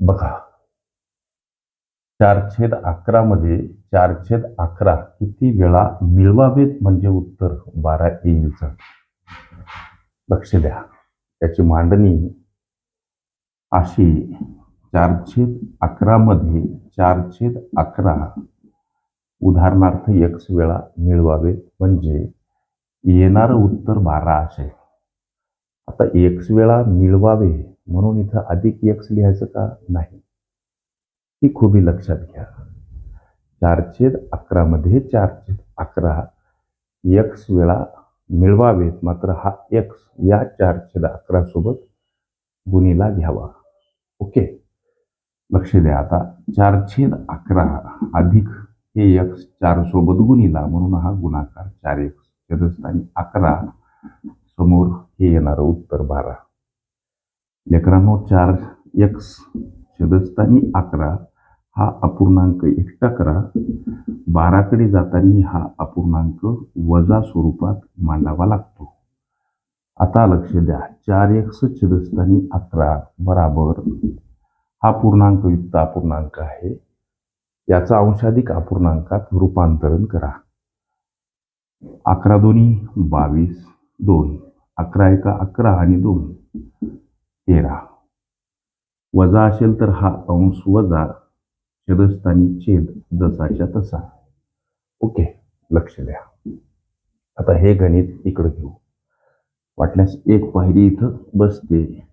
बघा. चारछेद अकरा मध्ये चारछेद अकरा किती वेळा मिळवावेत म्हणजे उत्तर? बारा येईलच लक्ष द्या. त्याची मांडणी अशी. चारछेद अकरामध्ये चार चारछेद अकरा उदाहरणार्थ एक्स वेळा मिळवावेत म्हणजे येणारं उत्तर बारा असेल. आता एक्स वेळा मिळवावे म्हणून इथं अधिक एक्स लिहायचं का? नाही. ही खूबी लक्षात घ्या. चारछेद अकरामध्ये चारछेद अकरा एक्स वेळा मिळवावेत मात्र हा एक्स या चारछेद अकरासोबत गुणीला घ्यावा. ओके? लक्ष द्या आता. चारछेद अकरा अधिक हे एक्स चारसोबत गुणीला म्हणून हा गुणाकार चार एक्स छेदस्थानी अकरा समोर हे येणारं उत्तर बारा. लेकरांनो चार एक्स छेदस्थानी अकरा हा अपूर्णांक एकटा करा. बाराकडे जाताना हा अपूर्णांक वजा स्वरूपात मांडावा लागतो. आता लक्ष द्या. चार एक्स छेदस्थानी अकरा बराबर. हा पूर्णांकयुक्त अपूर्णांक आहे. याचा अंशाधिक अपूर्णांकात रूपांतरण करा. अकरा दोन्ही बावीस दोन. अकरा एका अकरा आणि दोन. तेरा. वजा असेल तर हा अंश वजा छेदस्थानी छेद जसाच्या तसा. ओके लक्ष द्या. आता हे गणित इकडं घेऊ. वाटल्यास एक पायरी इथं बसते.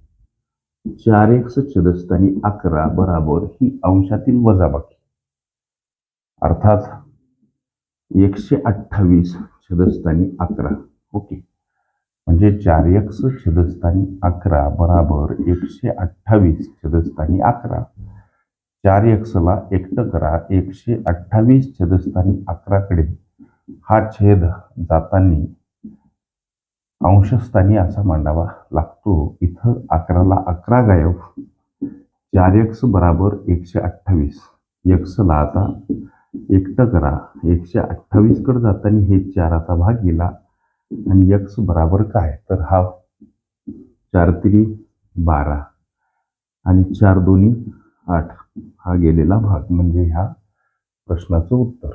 चार एक्स छेदस्थानी अकरा बराबर ही अंशातील वजाबाकी. अर्थात एकशे अठ्ठावीस छेदस्थानी अकरा. ओके. म्हणजे चार एक्स छेदस्थानी अकरा बराबर एकशे अठ्ठावीस छेदस्थानी अकरा. चार एक्सला एकटं करा एकशे अठ्ठावीस छेदस्थानी अकराकडे. हा छेद जाताना अंशस्थानी असा मांडावा लागतो. इथं अकराला अकरा गायब. चार एक्स बराबर एकशे अठ्ठावीस. एक्सला आता एकटं करा एकशे अठ्ठावीसकडे जाताना हे चाराचा भाग गेला आणि यक्स बराबर काय? तर हा चार तिरी बारा आणि चार दोन्ही आठ हा गेलेला भाग म्हणजे ह्या प्रश्नाचं उत्तर.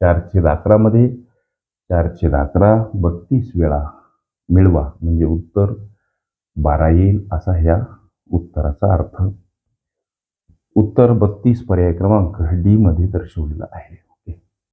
चारशे अकरामध्ये चारशे अकरा बत्तीस वेळा मिळवा म्हणजे उत्तर बारा येईल असा ह्या उत्तराचा अर्थ. उत्तर बत्तीस पर्याय क्रमांक डी मध्ये दर्शवलेला आहे.